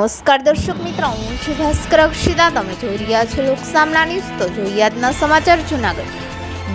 નમસ્કાર દર્શક મિત્રો, હું છું ભાસ્કર અક્ષિતા. તમે જોઈ રહ્યા છો લોકસામના ન્યૂઝ. તો જોઈએ સમાચાર જુનાગઢ.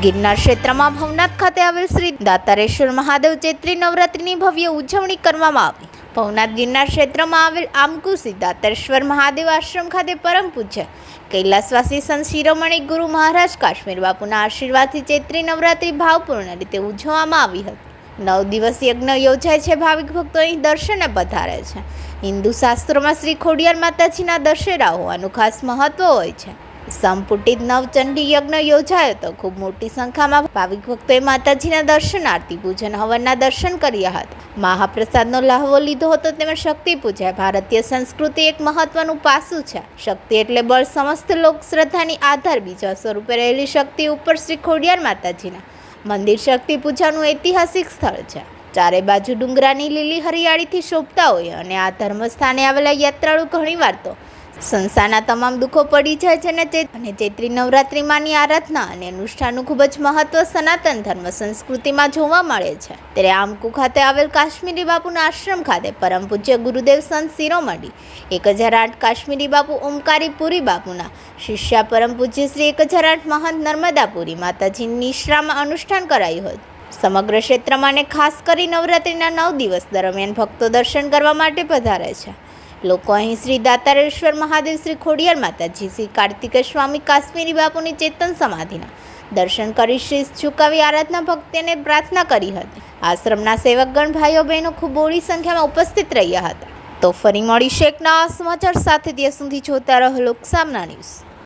ગિરનાર ક્ષેત્રમાં ભવનાથ ખાતે આવેલ શ્રી દાતારેશ્વર મહાદેવ ચૈત્રી નવરાત્રિની ભવ્ય ઉજવણી કરવામાં આવી. ભવનાથ ગિરનાર ક્ષેત્રમાં આવેલ આમકુ દાતારેશ્વર મહાદેવ આશ્રમ ખાતે પરમ પૂજ્ય કૈલાસવાસી સંત શિરોમણી ગુરુ મહારાજ કાશ્મીર બાપુના આશીર્વાદથી ચૈત્રી નવરાત્રિ ભાવપૂર્ણ રીતે ઉજવવામાં આવી હતી. નવ દિવસ યજ્ઞ યોજાય છે, ભાવિક ભક્તો અહીં દર્શને પધારે છે. હિન્દુ શાસ્ત્રોમાં શ્રી ખોડિયાર માતાજીના દશેરા હોવાનું ખાસ મહત્વ હોય છે. સંપુટિત નવચંડી યજ્ઞ યોજાયો તો ખૂબ મોટી સંખ્યામાં ભાવિક ભક્તોએ માતાજીના દર્શન આરતી પૂજન હવનના દર્શન કર્યા હતા. મહાપ્રસાદનો લહાવો લીધો હતો, તેમજ શક્તિ પૂજા ભારતીય સંસ્કૃતિ એક મહત્વનું પાસું છે. શક્તિ એટલે બળ, સમસ્ત લોક શ્રદ્ધાની આધાર બીજા સ્વરૂપે રહેલી શક્તિ ઉપર શ્રી ખોડિયાર માતાજીના મંદિર શક્તિ પૂજાનું ઐતિહાસિક સ્થળ છે. ચારે બાજુ ડુંગરાની લીલી હરિયાળીથી શોભતા હોય અને આ ધર્મસ્થાને આવેલા યાત્રાળુ ઘણીવાર તો સંસારના તમામ દુઃખો પડી જાય છે અને તે અને ચૈત્રી નવરાત્રિમાંની આરાધના અને અનુષ્ઠાનનું ખૂબ જ મહત્વ સનાતન ધર્મ સંસ્કૃતિમાં જોવા મળે છે. ત્યારે આમકુ ખાતે આવેલ કાશ્મીરી બાપુના આશ્રમ ખાતે પરમ પૂજ્ય ગુરુદેવ સંત શિરોમણી, એક હજાર આઠ કાશ્મીરી બાપુ ઓમકારી પુરી બાપુના, શિષ્યા પરમ પૂજ્ય શ્રી એક હજાર આઠ મહંત નર્મદાપુરી માતાજીની નિશ્રામાં અનુષ્ઠાન કરાયું હતું. સમગ્ર ક્ષેત્રમાં અને ખાસ કરી નવરાત્રિના નવ દિવસ દરમિયાન ભક્તો દર્શન કરવા માટે પધારે છે. લોકો અહીં શ્રી દાતારેશ્વર મહાદેવ શ્રી ખોડિયાર માતાજી, શ્રી કાર્તિક સ્વામી કાશ્મીરી બાપુની ચેતન સમાધિના દર્શન કરી શ્રી ઝુકાવી આરાધના ભક્તિને પ્રાર્થના કરી હતી. આશ્રમના સેવકગણ, ભાઈઓ, બહેનો ખૂબ મોડી સંખ્યામાં ઉપસ્થિત રહ્યા હતા. તો ફરી મળીશું એક નવા સમાચાર સાથે. ત્યાં સુધી જોતા રહો લોકસામના ન્યૂઝ.